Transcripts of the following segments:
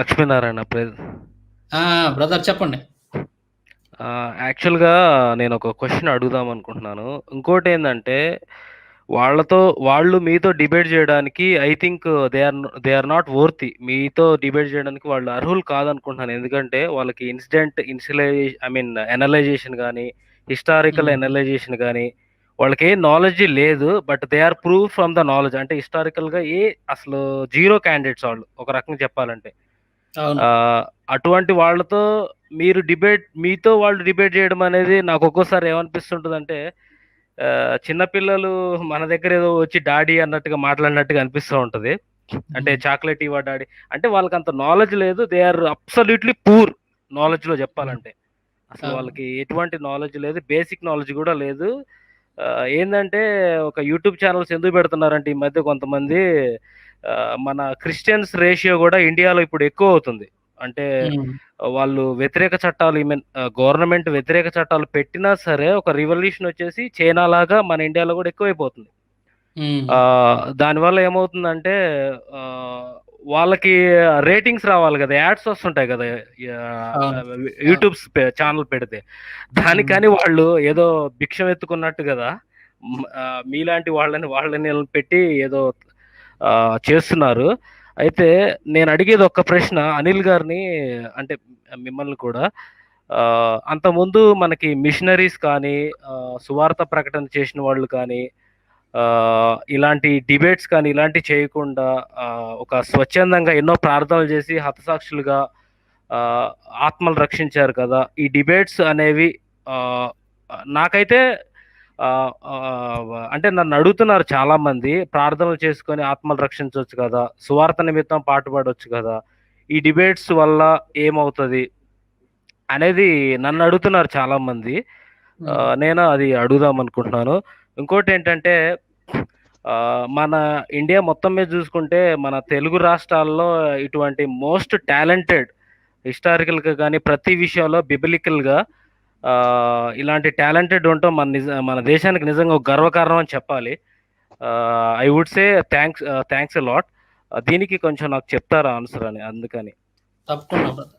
Lakshminarayana! Brother చెప్పండి. యాక్చువల్‌గా నేనొక క్వెషన్ అడుగుదాం అనుకుంటున్నాను. ఇంకోటేందంటే, వాళ్ళతో వాళ్ళు మీతో డిబేట్ జేయడానికి I think they are they are not worthy. మీతో డిబేట్ జేయడానికి వాళ్ళు అర్హులు కాదనుకుంటున్నాను. ఎందుకంటే, వాళ్ళకి ఇన్సిడెంట్ ఇన్సిలై ఐ మీన్ అనలైజేషన్ గాని, హిస్టారికల్ హ్మ్. అనలైజేషన్ గాని, వాళ్ళకేం నాలెడ్జ్ లేదు. But they are prove from the knowledge. అంటే హిస్టారికల్‌గా ఏ అసలు జీరో క్యాండిడేట్స్ వాళ్ళు. ఒక రకంగా చెప్పాలంటే. అటువంటి వాళ్ళతో మీరు డిబేట్ మీతో వాళ్ళు డిబేట్ జేయడం అనేది నాకు ఒక్కోసారి ఏమనిపిస్తుంటదంటే, ఆహ్, చిన్న పిల్లలు మన దగ్గర ఏదో వచ్చి డాడీ అన్నట్టుగా మాట్లాడినట్టుగా అనిపిస్తా ఉంటది. అంటే. చాక్లేట్ ఇవ్వ డాడీ అంటే వాళ్ళకంత నాలెడ్జ్ లేదు. దే ఆర్ అబ్సల్యూట్‌లీ పూర్ నాలెడ్జ్‌లో హ్మ్. జెప్పాలంటే. అసలు. వాళ్ళకి ఎటువంటి నాలెడ్జ్ లేదు. బేసిక్ నాలెడ్జ్ గూడా లేదు. ఏందంటే ఒక యూట్యూబ్ ఛానెల్స్ ఎందుకు పెడుతున్నారంటే ఈ మధ్య కొంతమంది మన క్రిస్టియన్స్ రేషియో గూడా ఇండియాలో ఇప్పుడు ఎక్కువవుతుంది. అంటే హ్మ్. వాళ్ళు వ్యతిరేక చట్టాలు మీన్ ఆహ్, గవర్నమెంట్ వ్యతిరేక చట్టాలు పెట్టినా సరే ఒక రివల్యూషన్ వచ్చేసి చైనా లాగా మన ఇండియాలో గూడా ఎక్కువైపోతుంది. దానివల్ల ఏమవుతుందంటే వాళ్ళకి రేటింగ్స్ రావాలి గదా! యాడ్స్ వస్తుంటాయి. యూట్యూబ్స్ పె ఛానెల్ పెడితే. దానికని వాళ్ళు ఏదో భిక్షం ఎత్తుకున్నట్టు. ఆహ్, మీలాంటి వాళ్ళని వాళ్ళని పెట్టి ఏదో చేస్తున్నారు. అయితే నేను అడిగేది ఒక్క ప్రశ్న అనిల్ గారిని అంటే మిమ్మల్ని కూడా అంతకుముందు మనకి మిషనరీస్ కానీ, సువార్త ప్రకటన చేసిన వాళ్ళు కానీ, ఇలాంటి డిబేట్స్ కానీ ఇలాంటివి చేయకుండా ఒక స్వచ్ఛందంగా ఎన్నో ప్రార్థనలు చేసి హతసాక్షులుగా ఆత్మలు రక్షించారు కదా! ఈ డిబేట్స్ అనేవి నాకైతే అంటే నన్ను అడుగుతున్నారు చాలామంది ప్రార్థనలు చేసుకొని ఆత్మలు రక్షించొచ్చు కదా! సువార్త నిమిత్తం పాటుపడొచ్చు కదా! ఈ డిబేట్స్ వల్ల ఏమవుతది? అనేది నన్ను అడుగుతున్నారు చాలామంది. హ్మ్. ఆహ్, నేను అది అడుగుదాం అనుకుంటున్నాను. ఇంకోటేంటంటే ఆహ్, మన ఇండియా మొత్తం మీద జూసుకుంటే మన తెలుగు రాష్ట్రాల్లో ఇటువంటి మోస్ట్ టాలెంటెడ్ హిస్టారికల్‌గా గాని ప్రతి విషయంలో బిబిలికల్‌గా ఇలాంటి టాలెంటెడ్ ఉండటం మన నిజ మన దేశానికి నిజంగా ఒక గర్వకారణం అని చెప్పాలి. I would say thanks ah, thanks a lot. దీనికి కొంచెం నాకు చెప్తారా ఆన్సర్ అని అందుకని. తప్పకుండా బ్రదర్.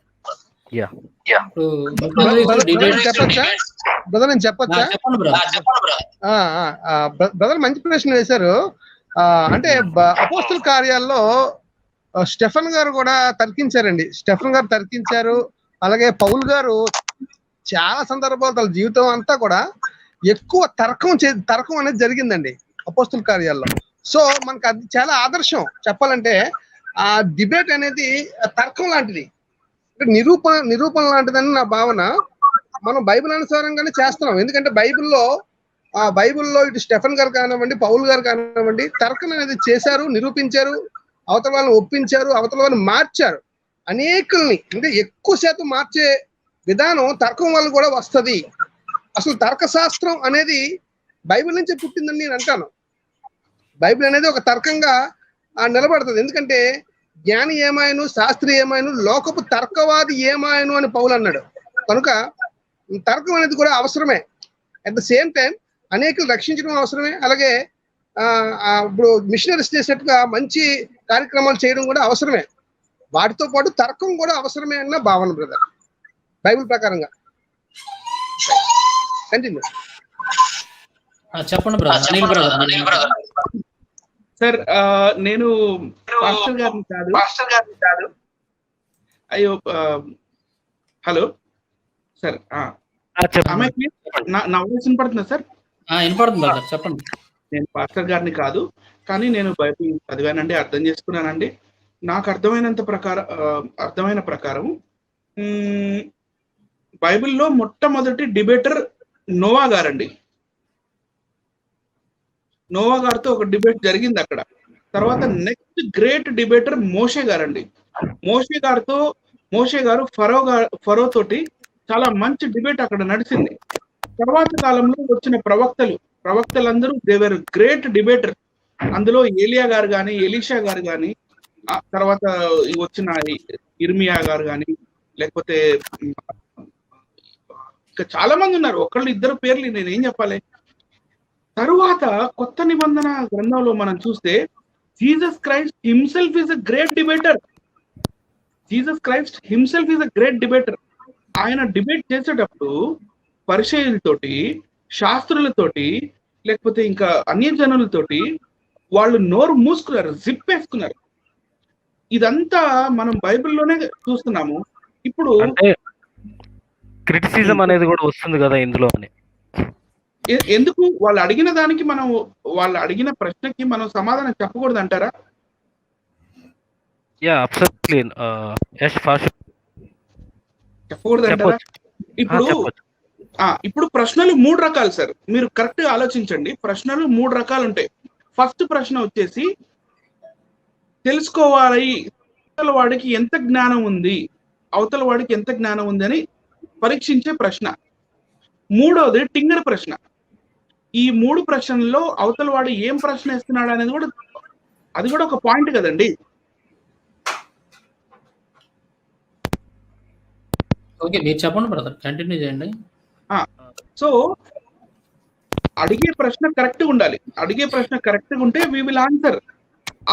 నేను చెప్పొచ్చా? బ్రదర్ నేను ఆ! చెప్పొచ్చా? చెప్పండి బ్రదర్. ఆ! ఆ! ఆ! బ్ర బ్రదర్ మంచి ప్రశ్న వేశారు. అంటే అపోస్తల కార్యాల్లో స్టెఫెన్ గారు గూడా తర్కించారండి. స్టెఫెన్ గారు తర్కించారు. అలాగే పౌలు గారు చాలా సందర్భాలు తన జీవితం అంతా కూడా ఎక్కువ తర్కం చే తర్కం అనేది జరిగిందండి అపోస్తుల కార్యాల్లో. సో మనకు అది చాలా ఆదర్శం చెప్పాలంటే ఆ డిబేట్ అనేది తర్కం లాంటిది. అంటే నిరూపణ నిరూపణ లాంటిదని నా భావన. మనం బైబిల్ అనుసారంగానే చేస్తున్నాం. ఎందుకంటే బైబిల్‌లో ఆ బైబిల్‌లో ఇటు స్టెఫన్ గారు కానివ్వండి, పౌల్ గారు కానివ్వండి తర్కం అనేది చేశారు, నిరూపించారు. అవతల వాళ్ళని ఒప్పించారు, అవతల వాళ్ళని మార్చారు. అనేకుల్ని అంటే ఎక్కువ శాతం మార్చే విధానం తర్కం వల్ల కూడా వస్తది. అసలు తర్కశాస్త్రం అనేది బైబిల్ నుంచే పుట్టిందని నేను అంటాను. బైబిల్ అనేది ఒక తర్కంగా నిలబడుతుంది ఎందుకంటే జ్ఞాని ఏమాయను, శాస్త్రి ఏమాయను, లోకపు తర్కవాది ఏమాయను అని పౌలు అన్నాడు. కనుక తర్కం అనేది కూడా అవసరమే. అట్ ద సేమ్ టైం అనేకులు రక్షించడం అవసరమే. అలాగే ఇప్పుడు మిషనరీస్ చేసినట్టుగా మంచి కార్యక్రమాలు చేయడం కూడా అవసరమే. వాటితో పాటు తర్కం కూడా అవసరమే అన్న భావన బ్రదర్. బైబిల్ ప్రకారంగా. కంటిన్యూ. ఆ! చెప్పండి బ్రదర్. సార్ నేను పాస్టర్ గారిని కాదు. పాస్టర్ గారిని కాదు. అయ్యో! హలో! సార్ నా నా వాయిస్ వినపడుతుందా సార్? ఆ! వినపడుతుంది. చెప్పండి. నేను పాస్టర్ గారిని కాదు. కానీ నేను బైబిల్ చదివానండి. అర్థం చేసుకున్నానండి. నాకు అర్థమైనంత ప్రకారం అర్థమైన ప్రకారం. బైబిల్‌లో మొట్టమొదటి డిబేటర్ నోవా గారండి. నోవా గారితో ఒక డిబేట్ జరిగింది అక్కడ. తర్వాత నెక్స్ట్ గ్రేట్ డిబేటర్ మోషే గారండి. మోషే గారితో మోషే గారు ఫరో ఫరో తోటి చాలా మంచి డిబేట్ అక్కడ నడిచింది. తర్వాత కాలంలో వచ్చిన ప్రవక్తలు, ప్రవక్తలందరూ దేవర్ గ్రేట్ డిబేటర్. అందులో ఏలియా గారు కానీ ఎలీషా గారు కానీ తర్వాత వచ్చిన ఇర్మియా గారు కానీ లేకపోతే ఇంకా చాలా మంది ఉన్నారు. ఒకళ్ళు ఇద్దరు పేర్లు నేనేం చెప్పాలి? తరువాత కొత్త నిబంధన గ్రంథంలో మనం చూస్తే Jesus Christ himself is a great debater. Jesus Christ himself is a great debater ఆయన డిబేట్ చేసేటప్పుడు పరిచయులతోటి శాస్త్రులతోటి లేకపోతే ఇంకా అన్య జనులతోటి వాళ్ళు నోరు మూసుకున్నారు జిప్ వేసుకున్నారు ఇదంతా మనం బైబిల్లోనే చూస్తున్నాము ఇప్పుడు క్రిటిసిజం అనేది కూడా వస్తుంది కదా ఇందులో అని. ఎందుకు? వాళ్ళు అడిగిన దానికి మనం వాళ్ళు అడిగిన ప్రశ్నకి మనం సమాధానం చెప్పకూడదు అంటారా? యా అబ్సల్యూట్లీ యష్ ఫాస్ట్ చెప్పకూడదు అంటారా? చెప్పొచ్చు. ఇప్పుడు ఇప్పుడు ప్రశ్నలు మూడు రకాలు సార్. మీరు కరెక్ట్గా ఆలోచించండి. ప్రశ్నలు మూడు రకాలు ఉంటాయి. ఫస్ట్ ప్రశ్న వచ్చేసి తెలుసుకోవాలి. అవతల వాడికి ఎంత జ్ఞానం ఉంది? అవతల వాడికి ఎంత జ్ఞానం ఉంది అని పరీక్షించే ప్రశ్న. మూడవది టింగర్ ప్రశ్న. ఈ మూడు ప్రశ్నల్లో అవతల వాడు ఏం ప్రశ్న వేస్తున్నాడు అనేది కూడా అది కూడా ఒక పాయింట్ కదండి. ఓకే మీరు చెప్పండి బ్రదర్. కంటిన్యూ చేయండి. సో అడిగే ప్రశ్న కరెక్ట్ ఉండాలి. అడిగే ప్రశ్న కరెక్ట్ ఉంటే వి విల్ ఆన్సర్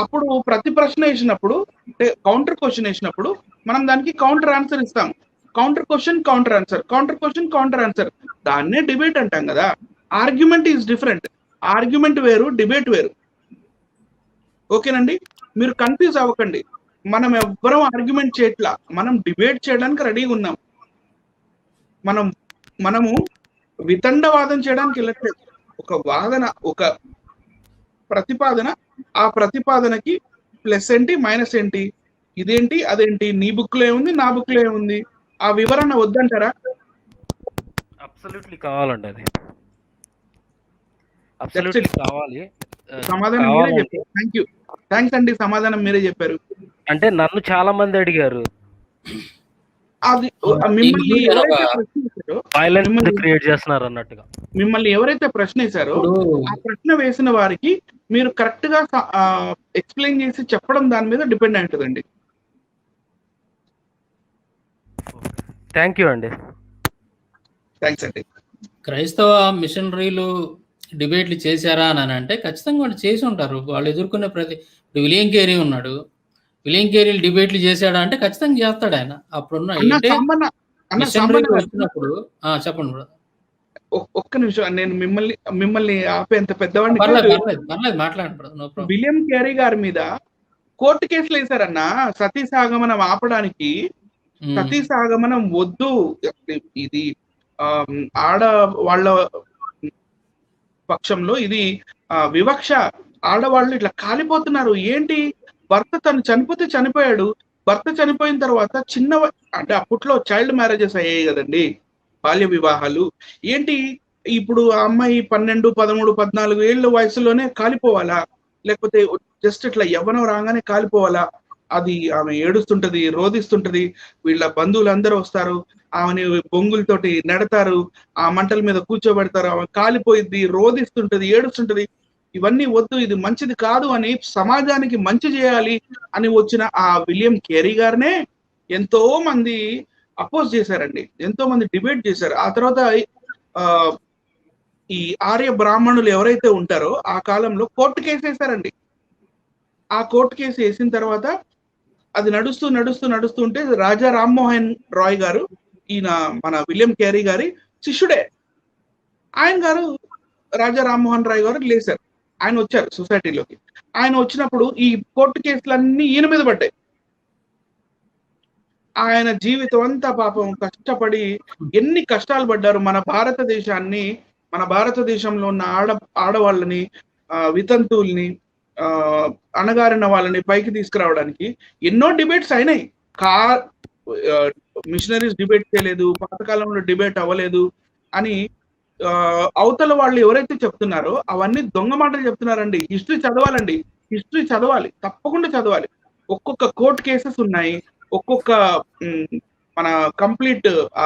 అప్పుడు ప్రతి ప్రశ్న వేసినప్పుడు అంటే కౌంటర్ క్వశ్చన్ వేసినప్పుడు మనం దానికి కౌంటర్ ఆన్సర్ ఇస్తాం. Counter question counter answer counter question counter answer దాన్నే డిబేట్ అంటాం కదా. ఆర్గ్యుమెంట్ ఈజ్ డిఫరెంట్ ఆర్గ్యుమెంట్ వేరు డిబేట్ వేరు. ఓకేనండి? మీరు కన్ఫ్యూజ్ అవ్వకండి. మనం ఎవ్వరం ఆర్గ్యుమెంట్ చేయట్లా. మనం డిబేట్ చేయడానికి రెడీగా ఉన్నాం. మనం మనము వితండవాదం చేయడానికి వెళ్ళట్లేదు. ఒక వాదన ఒక ప్రతిపాదన ఆ ప్రతిపాదనకి ప్లస్ ఏంటి మైనస్ ఏంటి? ఇదేంటి అదేంటి? నీ బుక్లో ఏముంది నా బుక్లో ఏముంది? ఆ వివరణ వద్దంటారా? అబ్సల్యూట్లీ కావాలండి అది. అబ్సల్యూట్లీ కావాలి. సమాధానం మీరే చెప్పారు. థ్యాంక్ యూ థ్యాంక్స్ అండి సమాధానం మీరే చెప్పారు. అంటే నన్ను చాలా మంది అడిగారు. అది మిమ్మల్ని దీనికి ఎవరైతే ఒక- ప్రశ్న వేశారో, వైలెన్స్ క్రియేట్ చేస్తున్నారు అన్నట్టుగా. మిమ్మల్ని ఎవరైతే ప్రశ్న వేశారో ఆ ప్రశ్న వేసిన వారికి మీరు కరెక్ట్గా ఎక్స్ప్లెయిన్ చేసి చెప్పడం దాని మీద డిపెండ్ అయి ఉంటుందండి. థ్యాంక్ యూ అండి. థ్యాంక్స్ అండి. క్రైస్తవ మిషనరీలు డిబేట్లు చేశారా అని అంటే ఖచ్చితంగా వాళ్ళు చేసి ఉంటారు. వాళ్ళు ఎదుర్కొనే ప్రతి ఇప్పుడు విలియం కేరీ ఉన్నాడు. విలియం కేరీలు డిబేట్లు చేశాడా అంటే ఖచ్చితంగా చేస్తాడు ఆయన. అప్పుడున్న మిషనరీలు వచ్చినప్పుడు ఆ, చెప్పండి. ఒ- ఒక్క నిమిషం నేను మిమ్మల్ని మిమ్మల్ని ఆపేంత పెద్దవాడిని. విలియం క్యారీ గారి మీద కోర్టు కేసులు వేశారన్న సతీ సాగమనం ఆపడానికి సతీ సాగమనం వద్దు. ఇది ఆడ వాళ్ళ పక్షంలో ఇది ఆ, వివక్ష. ఆడవాళ్ళు ఇట్లా కాలిపోతున్నారు. ఏంటి? భర్త తను చనిపోతే చనిపోయాడు. భర్త చనిపోయిన తర్వాత చిన్న అంటే అప్పట్లో చైల్డ్ మ్యారేజెస్ అయ్యాయి కదండి. బాల్య వివాహాలు. ఏంటి? ఇప్పుడు ఆ అమ్మాయి పన్నెండు పదమూడు పద్నాలుగు ఏళ్ళ వయసులోనే కాలిపోవాలా? లేకపోతే జస్ట్ ఇట్లా యవ్వనం రాగానే కాలిపోవాలా? అది ఆమె ఏడుస్తుంటది రోదిస్తుంటది వీళ్ళ బంధువులు వస్తారు. ఆమెని బొంగులతోటి నెడతారు. ఆ మంటల మీద కూర్చోబెడతారు. ఆమె కాలిపోయిద్ది రోదిస్తుంటది ఏడుస్తుంటది. ఇవన్నీ వద్దు ఇది మంచిది కాదు అని సమాజానికి మంచి చేయాలి అని వచ్చిన ఆ విలియం కేరీ గారినే ఎంతో మంది అపోజ్ చేశారండి. ఎంతో మంది డిబేట్ చేశారు. ఆ తర్వాత ఆ ఈ ఆర్య బ్రాహ్మణులు ఎవరైతే ఉంటారో ఆ కాలంలో కోర్టు కేసు వేశారండి. ఆ కోర్టు కేసు వేసిన తర్వాత అది నడుస్తూ నడుస్తూ నడుస్తూ ఉంటే రాజా రామ్మోహన్ రాయ్ గారు ఈయన మన విలియం క్యారీ గారి శిష్యుడే. ఆయన గారు రాజా రామ్మోహన్ రాయ్ గారు లేశారు ఆయన వచ్చారు సొసైటీలోకి. ఆయన వచ్చినప్పుడు ఈ కోర్టు కేసులన్నీ ఈయన మీద పడ్డాయి. ఆయన జీవితం అంతా పాపం కష్టపడి ఎన్ని కష్టాలు పడ్డారు మన భారతదేశాన్ని మన భారతదేశంలో ఉన్న ఆడ ఆడవాళ్ళని వితంతువుల్ని అణగారిన వాళ్ళని పైకి తీసుకురావడానికి ఎన్నో డిబేట్స్ అయినాయి. కా మిషనరీస్ డిబేట్ చేయలేదు పాతకాలంలో డిబేట్ అవ్వలేదు అని అవతల వాళ్ళు ఎవరైతే చెప్తున్నారో అవన్నీ దొంగ మాటలు చెప్తున్నారండి. హిస్టరీ చదవాలండి. హిస్టరీ చదవాలి. తప్పకుండా చదవాలి. ఒక్కొక్క కోర్ట్ కేసెస్ ఉన్నాయి. ఒక్కొక్క మన కంప్లీట్ ఆ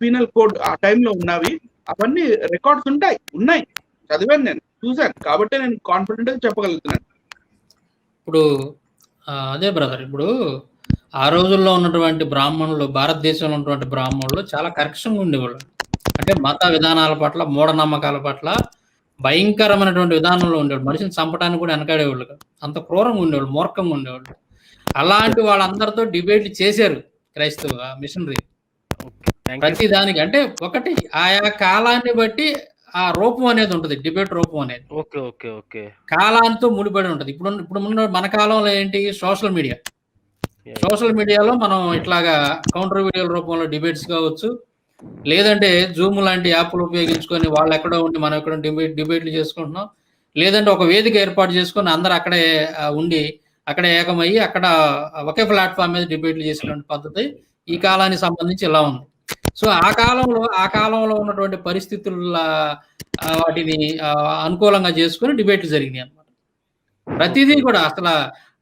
పీనల్ కోడ్ ఆ టైంలో ఉన్నవి. అవన్నీ రికార్డ్స్ ఉంటాయి. ఉన్నాయి. చదివాను నేను. చూశాను. కాబట్టి నేను కాన్ఫిడెంట్గా చెప్పగలుగుతున్నాను. ఇప్పుడు అదే బ్రదర్ ఇప్పుడు ఆ రోజుల్లో ఉన్నటువంటి బ్రాహ్మణులు భారతదేశంలో ఉన్నటువంటి బ్రాహ్మణులు చాలా కరెక్షన్గా ఉండేవాళ్ళు. అంటే మత విధానాల పట్ల మూఢనమ్మకాల పట్ల భయంకరమైనటువంటి విధానంలో ఉండేవాళ్ళు. మనిషిని చంపడానికి కూడా వెనకాడేవాళ్ళు. అంత క్రూరంగా ఉండేవాళ్ళు మూర్ఖంగా ఉండేవాళ్ళు. అలాంటి వాళ్ళందరితో డిబేట్లు చేశారు క్రైస్తవ మిషనరీ ప్రతి దానికి అంటే ఒకటి ఆయా కాలాన్ని బట్టి ఆ రూపం అనేది ఉంటుంది డిబేట్ రూపం అనేది. Okay okay okay. కాలాంతో ముడిపడి ఉంటుంది. ఇప్పుడు ఇప్పుడు ఉన్న మన కాలంలో ఏంటి? Social media. సోషల్ మీడియాలో మనం ఇట్లాగా కౌంటర్ వీడియోల రూపంలో డిబేట్స్ కావచ్చు లేదంటే జూమ్ లాంటి యాప్లు ఉపయోగించుకొని వాళ్ళు ఎక్కడో ఉండి మనం ఎక్కడ డిబేట్ డిబేట్లు చేసుకుంటున్నాం. లేదంటే ఒక వేదిక ఏర్పాటు చేసుకొని అందరు అక్కడే ఉండి అక్కడే ఏకమయ్యి అక్కడ ఒకే ప్లాట్ఫామ్ మీద డిబేట్లు చేసేటువంటి పద్ధతి ఈ కాలానికి సంబంధించి ఇలా ఉంది. సో ఆ కాలంలో ఆ కాలంలో ఉన్నటువంటి పరిస్థితుల వాటిని అనుకూలంగా చేసుకొని డిబేట్లు జరిగినాయి అనమాట ప్రతిదీ కూడా అసలు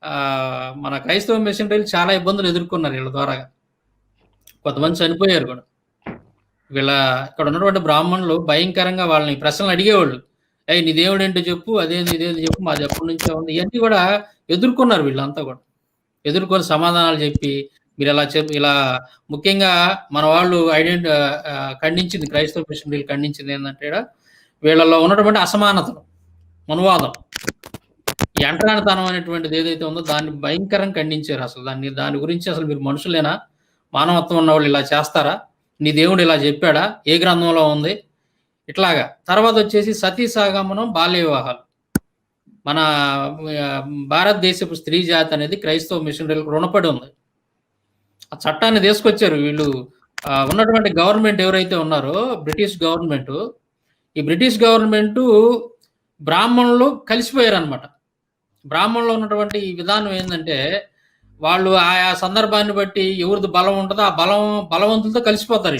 ఆ, మన క్రైస్తవ మిషనరీలు చాలా ఇబ్బందులు ఎదుర్కొన్నారు వీళ్ళ ద్వారా. కొంతమంది చనిపోయారు కూడా. వీళ్ళ ఇక్కడ ఉన్నటువంటి బ్రాహ్మణులు భయంకరంగా వాళ్ళని ప్రశ్నలు అడిగేవాళ్ళు. అయ్యి నీ దేవుడు ఏంటో చెప్పు అదేంది ఇదేంటి చెప్పు మాది ఎప్పటి నుంచో ఉంది. ఇవన్నీ కూడా ఎదుర్కొన్నారు వీళ్ళంతా కూడా. ఎదుర్కొని సమాధానాలు చెప్పి మీరు ఇలా చెప్ ఇలా ముఖ్యంగా మన వాళ్ళు ఐడెంటి ఖండించింది క్రైస్తవ మిషనరీలు ఖండించింది ఏంటంటే వీళ్ళలో ఉన్నటువంటి అసమానతలు మనువాదం. ఈ అంటరానితనం అనేటువంటిది ఏదైతే ఉందో దాన్ని భయంకరంగా ఖండించారు అసలు. దాన్ని దాని గురించి అసలు మీరు మనుషులేనా? మానవత్వం ఉన్న వాళ్ళు ఇలా చేస్తారా? నీ దేవుడు ఇలా చెప్పాడా? ఏ గ్రంథంలో ఉంది? ఇట్లాగా. తర్వాత వచ్చేసి సతీ సాగమనం బాల్య వివాహాలు. మన భారతదేశపు స్త్రీ జాతి అనేది క్రైస్తవ మిషనరీలకు రుణపడి ఉంది. ఆ చట్టాన్ని తీసుకొచ్చారు వీళ్ళు. ఉన్నటువంటి గవర్నమెంట్ ఎవరైతే ఉన్నారో బ్రిటిష్ గవర్నమెంట్ ఈ బ్రిటిష్ గవర్నమెంట్ బ్రాహ్మణులు కలిసిపోయారు అనమాట బ్రాహ్మణులు ఉన్నటువంటి ఈ విధానం ఏంటంటే వాళ్ళు ఆయా సందర్భాన్ని బట్టి ఎవరిది బలం ఉంటుందో ఆ బలం బలవంతులతో కలిసిపోతారు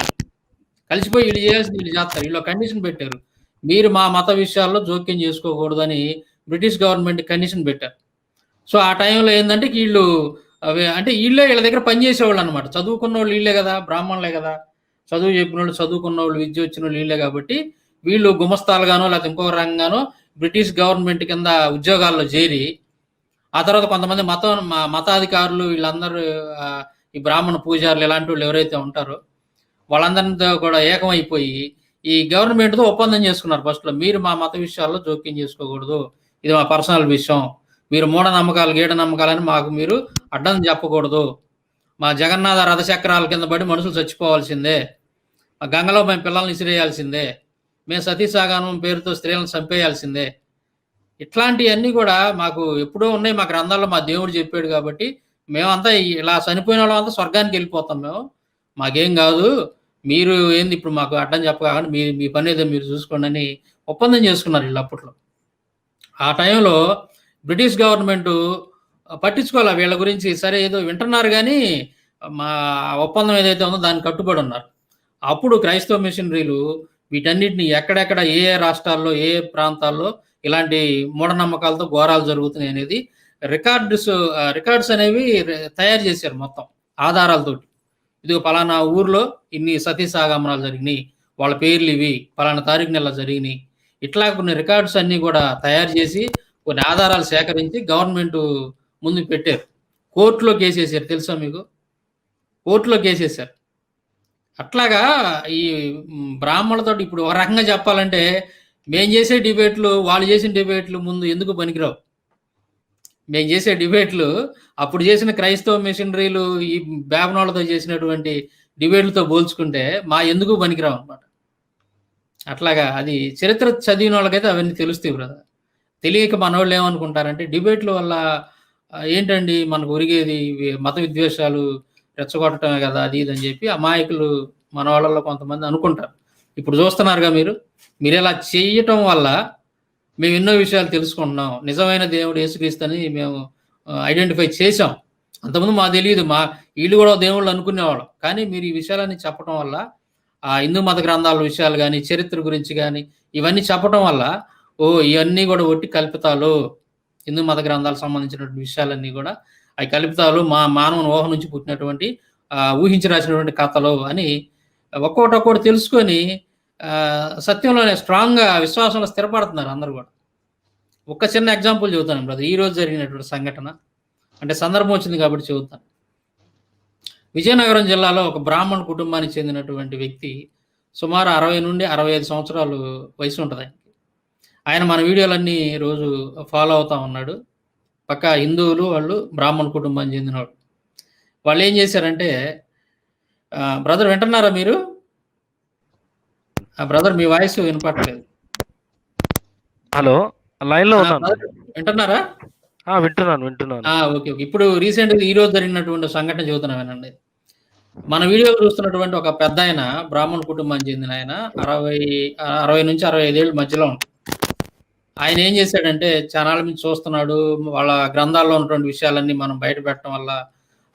కలిసిపోయి వీళ్ళు చేయాల్సింది వీళ్ళు చేస్తారు. వీళ్ళు కండిషన్ పెట్టారు. మీరు మా మత విషయాల్లో జోక్యం చేసుకోకూడదని బ్రిటిష్ గవర్నమెంట్ కండిషన్ పెట్టారు. సో ఆ టైంలో ఏంటంటే వీళ్ళు అవి అంటే వీళ్ళే వీళ్ళ దగ్గర పనిచేసేవాళ్ళు అనమాట చదువుకున్న వాళ్ళు వీళ్ళే కదా బ్రాహ్మణులే కదా. చదువు చెప్పిన వాళ్ళు చదువుకున్న వాళ్ళు విద్య వచ్చిన వాళ్ళు వీళ్ళే కాబట్టి వీళ్ళు గుమస్తాలుగానో లేకపోతే ఇంకో రంగానో బ్రిటిష్ గవర్నమెంట్ కింద ఉద్యోగాల్లో చేరి ఆ తర్వాత కొంతమంది మత మతాధికారులు వీళ్ళందరూ ఈ బ్రాహ్మణ పూజారులు ఇలాంటి వాళ్ళు ఎవరైతే ఉంటారో వాళ్ళందరితో కూడా ఏకమైపోయి ఈ గవర్నమెంట్తో ఒప్పందం చేసుకున్నారు ఫస్ట్లో. మీరు మా మత విషయాల్లో జోక్యం చేసుకోకూడదు. ఇది మా పర్సనల్ విషయం. మీరు మూఢనమ్మకాలు గీడ నమ్మకాలని మాకు మీరు అడ్డం చెప్పకూడదు. మా జగన్నాథ రథచక్రాల కింద పడి మనుషులు చచ్చిపోవాల్సిందే. మా గంగలో మేము పిల్లల్ని ఇసిరేయాల్సిందే. మేము సతీసాగమనం పేరుతో స్త్రీలను చంపేయాల్సిందే. ఇట్లాంటివన్నీ కూడా మాకు ఎప్పుడో ఉన్నాయి మా గ్రంథాల్లో మా దేవుడు చెప్పాడు కాబట్టి మేమంతా ఇలా చనిపోయిన వాళ్ళంతా స్వర్గానికి వెళ్ళిపోతాం మేము. మాకేం కాదు. మీరు ఏంది ఇప్పుడు మాకు అడ్డం చెప్పగానే మీ మీ పని ఏదో మీరు చూసుకోండి అని ఒప్పందం చేసుకున్నారు వీళ్ళు అప్పట్లో. ఆ టైంలో బ్రిటిష్ గవర్నమెంట్ పట్టించుకోవాలి వీళ్ళ గురించి సరే ఏదో వింటున్నారు కానీ మా ఒప్పందం ఏదైతే ఉందో దాన్ని కట్టుబడి ఉన్నారు. అప్పుడు క్రైస్తవ మిషనరీలు వీటన్నిటిని ఎక్కడెక్కడ ఏ ఏ రాష్ట్రాల్లో ఏ ప్రాంతాల్లో ఇలాంటి మూఢనమ్మకాలతో ఘోరాలు జరుగుతున్నాయి అనేది రికార్డ్స్ రికార్డ్స్ అనేవి తయారు చేశారు మొత్తం ఆధారాలతోటి. ఇది పలానా ఊర్లో ఇన్ని సతీ సాగమనాలు జరిగినాయి. వాళ్ళ పేర్లు ఇవి. పలానా తారీఖు నెల జరిగినాయి. ఇట్లా కొన్ని రికార్డ్స్ అన్నీ కూడా తయారు చేసి కొన్ని ఆధారాలు సేకరించి గవర్నమెంట్ ముందు పెట్టారు. కోర్టులో కేసేసారు తెలుసా మీకు? కోర్టులో కేసేసారు. అట్లాగా ఈ బ్రాహ్మణులతో ఇప్పుడు ఒక రకంగా చెప్పాలంటే మేము చేసే డిబేట్లు వాళ్ళు చేసిన డిబేట్లు ముందు ఎందుకు పనికిరావు? మేము చేసే డిబేట్లు అప్పుడు చేసిన క్రైస్తవ మిషనరీలు ఈ బేబనోళ్ళతో చేసినటువంటి డిబేట్లతో పోల్చుకుంటే మా ఎందుకు పనికిరావు అనమాట అట్లాగా అది చరిత్ర చదివిన వాళ్ళకైతే అవన్నీ తెలుస్తాయి బ్రదర్. తెలియక మనోళ్ళు ఏమనుకుంటారంటే డిబేట్ల వల్ల ఏంటండి మనకు ఒరిగేది మత విద్వేషాలు రెచ్చగొట్టడమే కదా అది ఇది అని చెప్పి అమాయకులు మన వాళ్ళలో కొంతమంది అనుకుంటారు. ఇప్పుడు చూస్తున్నారుగా మీరు మీరు ఇలా చేయటం వల్ల మేము ఎన్నో విషయాలు తెలుసుకుంటున్నాం. నిజమైన దేవుడు యేసుక్రీస్తు అని మేము ఐడెంటిఫై చేసాం అంతకుముందు మాకు తెలియదు మా వీళ్ళు కూడా దేవుళ్ళు అనుకునేవాళ్ళం. కానీ మీరు ఈ విషయాలన్నీ చెప్పడం వల్ల ఆ హిందూ మత గ్రంథాల విషయాలు కానీ చరిత్ర గురించి కానీ ఇవన్నీ చెప్పడం వల్ల ఓ ఇవన్నీ కూడా ఒట్టి కల్పితాలు. హిందూ మత గ్రంథాలకు సంబంధించినటువంటి విషయాలన్నీ కూడా అవి కల్పితాలు. మా మానవుని ఊహ నుంచి పుట్టినటువంటి ఊహించి రాసినటువంటి కథలు అని ఒక్కొక్కటి ఒక్కొక్కటి తెలుసుకొని సత్యంలోనే స్ట్రాంగ్గా విశ్వాసంలో స్థిరపడుతున్నారు అందరు కూడా. ఒక చిన్న ఎగ్జాంపుల్ చెబుతాను బ్రదర్. ఈరోజు జరిగినటువంటి సంఘటన. అంటే సందర్భం వచ్చింది కాబట్టి చెబుతాను. విజయనగరం జిల్లాలో ఒక బ్రాహ్మణ కుటుంబానికి చెందినటువంటి వ్యక్తి సుమారు అరవై నుండి అరవై ఐదు సంవత్సరాలు వయసు ఉంటుంది ఆయనకి. ఆయన మన వీడియోలన్నీ రోజు ఫాలో అవుతా ఉన్నాడు. పక్క హిందువులు వాళ్ళు బ్రాహ్మణ కుటుంబం చెందిన వాళ్ళు వాళ్ళు ఏం చేశారంటే బ్రదర్ వింటున్నారా మీరు? బ్రదర్ మీ వాయిస్ వినపడలేదు హలో లైన్లో వింటున్నారా? వింటున్నాను వింటున్నాను. Okay okay. ఇప్పుడు రీసెంట్ ఈ రోజు జరిగినటువంటి సంఘటన చెబుతున్నామేనండి మన వీడియో చూస్తున్నటువంటి ఒక పెద్ద ఆయన బ్రాహ్మణ కుటుంబానికి చెందిన ఆయన అరవై అరవై నుంచి అరవై ఐదేళ్ళ మధ్యలో ఉంటాడు. ఆయన ఏం చేశాడంటే ఛానల్ మీద చూస్తున్నాడు. వాళ్ళ గ్రంథాల్లో ఉన్నటువంటి విషయాలన్నీ మనం బయట పెట్టడం వల్ల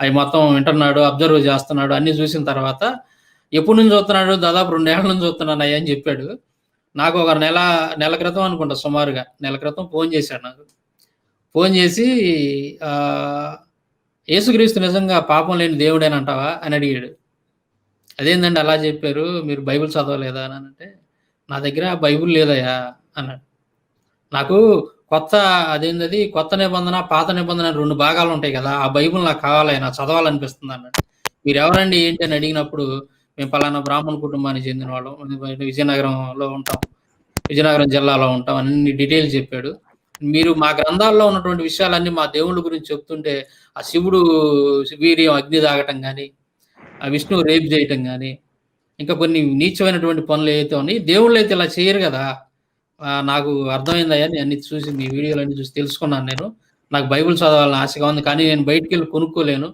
అవి మొత్తం వింటున్నాడు అబ్జర్వ్ చేస్తున్నాడు అన్ని చూసిన తర్వాత ఎప్పుడు నుంచి చూస్తున్నాడు? దాదాపు రెండేళ్ళ నుంచి చూస్తున్నాను అయ్యా అని చెప్పాడు. నాకు ఒక నెల నెల క్రితం అనుకుంటా సుమారుగా నెల క్రితం ఫోన్ చేశాడు నాకు. ఫోన్ చేసి యేసుక్రీస్తు నిజంగా పాపం లేని దేవుడేనంటావా అని అడిగాడు. అదేందండి అలా చెప్పారు? మీరు బైబిల్ చదవలేదా? అని అంటే నా దగ్గర బైబిల్ లేదయ్యా అన్నాడు. నాకు కొత్త అదేంటది కొత్త నిబంధన పాత నిబంధన రెండు భాగాలు ఉంటాయి కదా. ఆ బైబుల్ నాకు కావాలి నాకు చదవాలనిపిస్తుంది అన్నాడు మీరు ఎవరండి ఏంటి అని అడిగినప్పుడు మేము పలానా బ్రాహ్మణ కుటుంబానికి చెందిన వాళ్ళం. విజయనగరంలో ఉంటాం. విజయనగరం జిల్లాలో ఉంటాం. అన్ని డీటెయిల్స్ చెప్పాడు. మీరు మా గ్రంథాల్లో ఉన్నటువంటి విషయాలన్నీ మా దేవుళ్ళ గురించి చెప్తుంటే ఆ శివుడు వీర్యం అగ్ని తాగటం కానీ ఆ విష్ణువు రేపు చేయటం కానీ ఇంకా కొన్ని నీచమైనటువంటి పనులు ఏవైతే ఉన్నాయి దేవుళ్ళు అయితే ఇలా చేయరు కదా. నాకు అర్థమైందయ్యా నేను అన్ని చూసి మీ వీడియోలన్నీ చూసి తెలుసుకున్నాను నేను. నాకు బైబిల్ చదవాలని ఆశగా ఉంది కానీ నేను బయటికి వెళ్ళి కొనుక్కోలేను.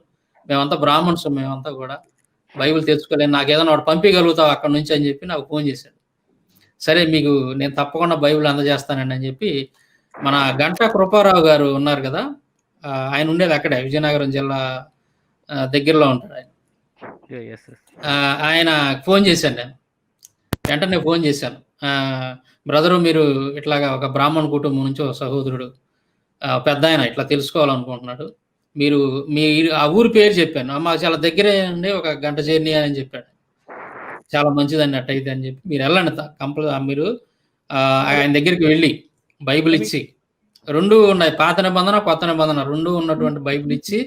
మేమంతా బ్రాహ్మణ్స్ మేమంతా కూడా. బైబిల్ తెచ్చుకోలేను నాకు ఏదైనా ఒకటి పంపించగలుగుతావు అక్కడ నుంచి అని చెప్పి నాకు ఫోన్ చేశాడు. సరే మీకు నేను తప్పకుండా బైబిల్ అందజేస్తానండి అని చెప్పి మన గంటా కృపారావు గారు ఉన్నారు కదా ఆయన ఉండేది అక్కడే విజయనగరం జిల్లా దగ్గరలో ఉంటాడు ఆయన. ఆయన ఫోన్ చేశాను నేను. వెంటనే ఫోన్ చేశాను. బ్రదరు మీరు ఇట్లాగా ఒక బ్రాహ్మణ కుటుంబం నుంచి ఒక సహోదరుడు పెద్ద ఆయన ఇట్లా తెలుసుకోవాలనుకుంటున్నాడు. మీరు మీ ఆ ఊరి పేరు చెప్పాను. అమ్మ చాలా దగ్గరే అండి ఒక గంట జర్నీ అని చెప్పాడు. చాలా మంచిదండి అట్టయితే అని చెప్పి. మీరు వెళ్ళండి కంపల్ మీరు ఆయన దగ్గరికి వెళ్ళి బైబిల్ ఇచ్చి రెండు ఉన్నాయి పాత నిబంధన కొత్త నిబంధన రెండు ఉన్నటువంటి బైబిల్ ఇచ్చి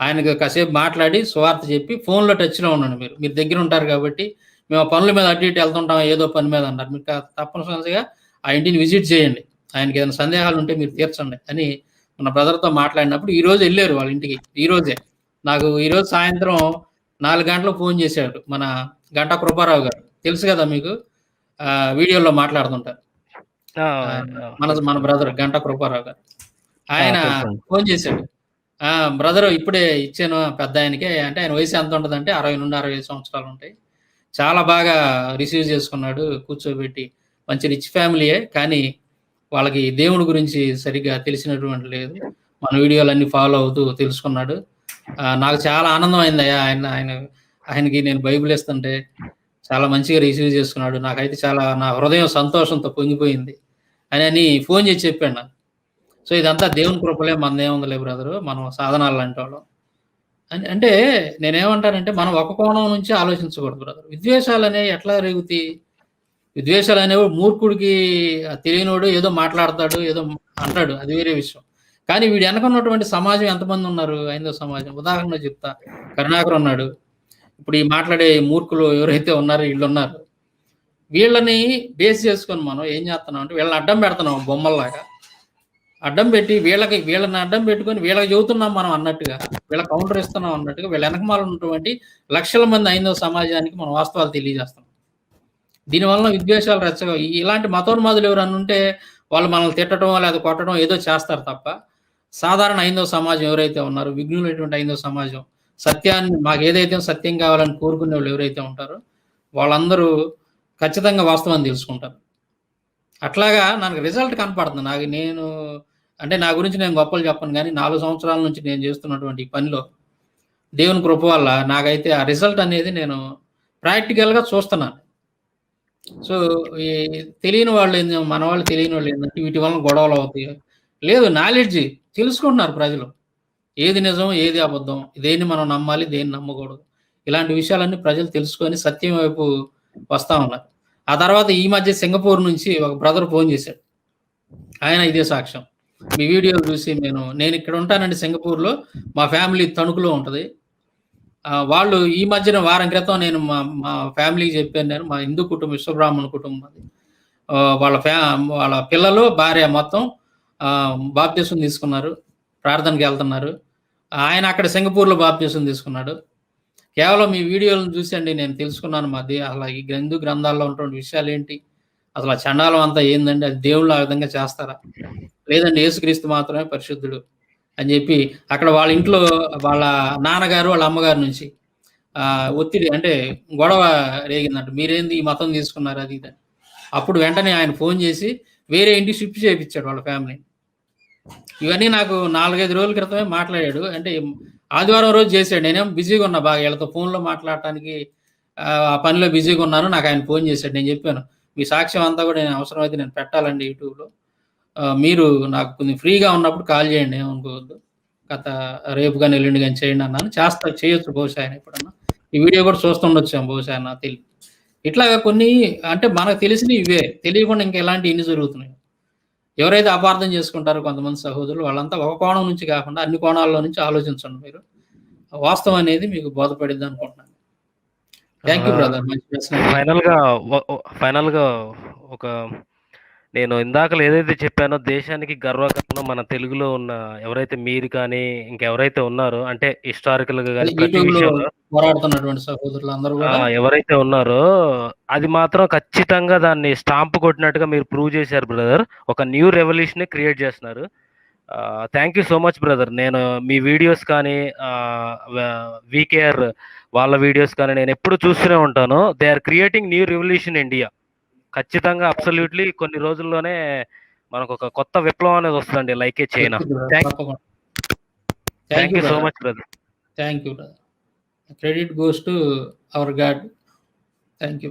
ఆయనకు కాసేపు మాట్లాడి స్వార్థ చెప్పి ఫోన్లో టచ్లో ఉండండి మీరు. మీరు దగ్గర ఉంటారు కాబట్టి మేము పనుల మీద అటు ఇటు వెళ్తుంటాం ఏదో పని మీద అన్నారు. మీకు తప్పనిసరిగా ఆ ఇంటిని విజిట్ చేయండి. ఆయనకి ఏదైనా సందేహాలు ఉంటే మీరు తీర్చండి అని మన బ్రదర్తో మాట్లాడినప్పుడు ఈ రోజు వెళ్ళారు వాళ్ళ ఇంటికి. ఈ రోజే. నాకు ఈ రోజు సాయంత్రం నాలుగు గంటలకు ఫోన్ చేశాడు మన గంటా కృపారావు గారు. తెలుసు కదా మీకు? ఆ, వీడియోలో మాట్లాడుతుంటారు మన మన బ్రదర్ గంటా కృపారావు గారు. ఆయన. ఫోన్ చేశాడు. ఆ బ్రదర్ ఇప్పుడే ఇచ్చాను పెద్ద ఆయనకి. అంటే ఆయన వయసు ఎంత ఉంటుంది అంటే అరవై నుండి అరవై ఐదు సంవత్సరాలు ఉంటాయి. చాలా బాగా రిసీవ్ చేసుకున్నాడు కూర్చోబెట్టి. మంచి రిచ్ ఫ్యామిలీయే కానీ వాళ్ళకి దేవుడి గురించి సరిగ్గా తెలిసినటువంటి లేదు. మన వీడియోలన్నీ ఫాలో అవుతూ తెలుసుకున్నాడు. నాకు చాలా ఆనందం అయింది అయ్యా ఆయన ఆయన ఆయనకి నేను బైబిల్ ఇస్తుంటే చాలా మంచిగా రిసీవ్ చేసుకున్నాడు. నాకైతే చాలా నా హృదయం సంతోషంతో పొంగిపోయింది. అని అని ఫోన్ చేసి చెప్పాను సో ఇదంతా దేవుని కృపలే మనదేముందిలే బ్రదరు. మనం సాధనాలు లాంటి వాళ్ళం అంటే నేనేమంటానంటే మనం ఒక కోణం నుంచి ఆలోచించకూడదు బ్రదర్ విద్వేషాలు అనేవి ఎట్లా రేగుతాయి? విద్వేషాలు అనేవి మూర్ఖుడికి తెలియనోడు ఏదో మాట్లాడతాడు ఏదో అంటాడు. అది వేరే విషయం. కానీ వీడు వెనక ఉన్నటువంటి సమాజం ఎంతమంది ఉన్నారు? ఐందో సమాజం. ఉదాహరణ చెప్తా. కరుణాకర్ ఉన్నాడు. ఇప్పుడు ఈ మాట్లాడే మూర్ఖులు ఎవరైతే ఉన్నారో వీళ్ళు ఉన్నారు వీళ్ళని బేస్ చేసుకొని మనం ఏం చేస్తున్నాం అంటే వీళ్ళని అడ్డం పెడుతున్నాం బొమ్మల్లాగా. అడ్డం పెట్టి వీళ్ళకి వీళ్ళని అడ్డం పెట్టుకొని వీళ్ళకి చెబుతున్నాం మనం అన్నట్టుగా వీళ్ళ కౌంటర్ ఇస్తున్నాం అన్నట్టుగా వీళ్ళ వెనకమాల ఉన్నటువంటి లక్షల మంది ఐందో సమాజానికి మనం వాస్తవాలు తెలియజేస్తాం దీనివల్ల విద్వేషాలు రెచ్చగా ఇలాంటి మతోన్మాదులు ఎవరన్నా ఉంటే వాళ్ళు మనల్ని తిట్టడం లేదా కొట్టడం ఏదో చేస్తారు తప్ప సాధారణ ఐందో సమాజం ఎవరైతే ఉన్నారో విఘ్నులైనటువంటి ఐందో సమాజం సత్యాన్ని మాకు ఏదైతే సత్యం కావాలని కోరుకునే వాళ్ళు ఎవరైతే ఉంటారో వాళ్ళందరూ ఖచ్చితంగా వాస్తవాన్ని తెలుసుకుంటారు. అట్లాగా నాకు రిజల్ట్ కనపడుతుంది. నాకు నేను అంటే నా గురించి నేను గొప్పలు చెప్పను కానీ నాలుగు సంవత్సరాల నుంచి నేను చేస్తున్నటువంటి పనిలో దేవుని కృప వల్ల నాకైతే ఆ రిజల్ట్ అనేది నేను ప్రాక్టికల్గా చూస్తున్నాను. సో ఈ తెలియని వాళ్ళు ఏంది మన వాళ్ళు తెలియని వాళ్ళు ఏంటంటే వీటి వలన గొడవలు అవుతాయి. లేదు నాలెడ్జ్ తెలుసుకుంటున్నారు ప్రజలు. ఏది నిజం ఏది అబద్ధం దేన్ని మనం నమ్మాలి దేన్ని నమ్మకూడదు. ఇలాంటి విషయాలన్నీ ప్రజలు తెలుసుకొని సత్యం వైపు వస్తా ఉన్నారు. ఆ తర్వాత ఈ మధ్య సింగపూర్ నుంచి ఒక బ్రదర్ ఫోన్ చేశాడు. ఆయన ఇదే సాక్ష్యం. మీ వీడియోలు చూసి నేను నేను ఇక్కడ ఉంటానండి సింగపూర్లో. మా ఫ్యామిలీ తణుకులో ఉంటుంది. వాళ్ళు ఈ మధ్యన వారం క్రితం నేను మా మా ఫ్యామిలీకి చెప్పాను నేను మా హిందూ కుటుంబం విశ్వబ్రాహ్మణ కుటుంబం అది. వాళ్ళ ఫ్యా వాళ్ళ పిల్లలు భార్య మొత్తం బాప్తీసం తీసుకున్నారు ప్రార్థనకి వెళ్తున్నారు. ఆయన అక్కడ సింగపూర్లో బాప్తీసం తీసుకున్నాడు. కేవలం ఈ వీడియోలను చూసండి నేను తెలుసుకున్నాను మాది. అలా ఈ గ్రంథు గ్రంథాల్లో ఉన్నటువంటి విషయాలు ఏంటి? అసలు ఆ చండాలం అంతా ఏందండి? అది దేవుళ్ళు ఆ విధంగా చేస్తారా? లేదండి యేసుక్రీస్తు మాత్రమే పరిశుద్ధుడు అని చెప్పి అక్కడ వాళ్ళ ఇంట్లో వాళ్ళ నాన్నగారు వాళ్ళ అమ్మగారి నుంచి ఒత్తిడి అంటే గొడవ రేగిందంట. మీరేంది ఈ మతం తీసుకున్నారు అది ఇది అప్పుడు వెంటనే ఆయన ఫోన్ చేసి వేరే ఇంటికి షిఫ్ట్ చేయించాడు వాళ్ళ ఫ్యామిలీ ఇవన్నీ నాకు నాలుగైదు రోజుల క్రితమే మాట్లాడాడు. అంటే ఆదివారం రోజు చేశాడు. నేనేం బిజీగా ఉన్నా బాగా. వీళ్ళతో ఫోన్లో మాట్లాడటానికి ఆ ఆ పనిలో బిజీగా ఉన్నాను. నాకు ఆయన ఫోన్ చేశాడు. నేను చెప్పాను మీ సాక్ష్యం అంతా కూడా నేను అవసరమైతే నేను పెట్టాలండి యూట్యూబ్లో. మీరు నాకు కొంచెం ఫ్రీగా ఉన్నప్పుడు కాల్ చేయండి ఏమనుకోవద్దు. గత రేపు కానీ ఎల్లుండి కానీ చేయండి అన్నాను. చేస్తా చేయొచ్చు బహుశా ఆయన ఎప్పుడన్నా. ఈ వీడియో కూడా చూస్తుండొచ్చాం బహుశా నాకు తెలియదు ఇట్లాగా కొన్ని అంటే మనకు తెలిసినవి ఇవే. తెలియకుండా ఇంకా ఎలాంటి ఇన్ని జరుగుతున్నాయి. ఎవరైతే అపార్థం చేసుకుంటారో కొంతమంది సహోదరులు వాళ్ళంతా ఒక కోణం నుంచి కాకుండా అన్ని కోణాల్లో నుంచి ఆలోచించండి మీరు. వాస్తవం అనేది మీకు బోధపడిద్ది అనుకుంటున్నాను. థ్యాంక్ యూ బ్రదర్ ఫైనల్గా ఫైనల్గా ఒక నేను ఇందాకలు ఏదైతే చెప్పానో దేశానికి గర్వకారణం మన తెలుగులో ఉన్న ఎవరైతే మీరు కానీ ఇంకెవరైతే ఉన్నారో అంటే హిస్టారికల్గా కానీ ఎవరైతే ఉన్నారో అది మాత్రం ఖచ్చితంగా దాన్ని స్టాంప్ కొట్టినట్టుగా మీరు ప్రూవ్ చేశారు బ్రదర్. ఒక న్యూ రెవల్యూషన్ క్రియేట్ చేస్తున్నారు. Thank you so much brother నేను మీ వీడియోస్ కానీ వీకేఆర్ వాళ్ళ వీడియోస్ కానీ నేను ఎప్పుడు చూస్తూనే ఉంటాను. They are creating new revolution India ఖచ్చితంగా అబ్సల్యూట్లీ కొన్ని రోజుల్లోనే మనకు ఒక కొత్త విప్లవం అనేది వస్తుందండి లైకే చైనా Thank- తప్పకుండా. Thank you so much brother thank you credit goes to our god thank you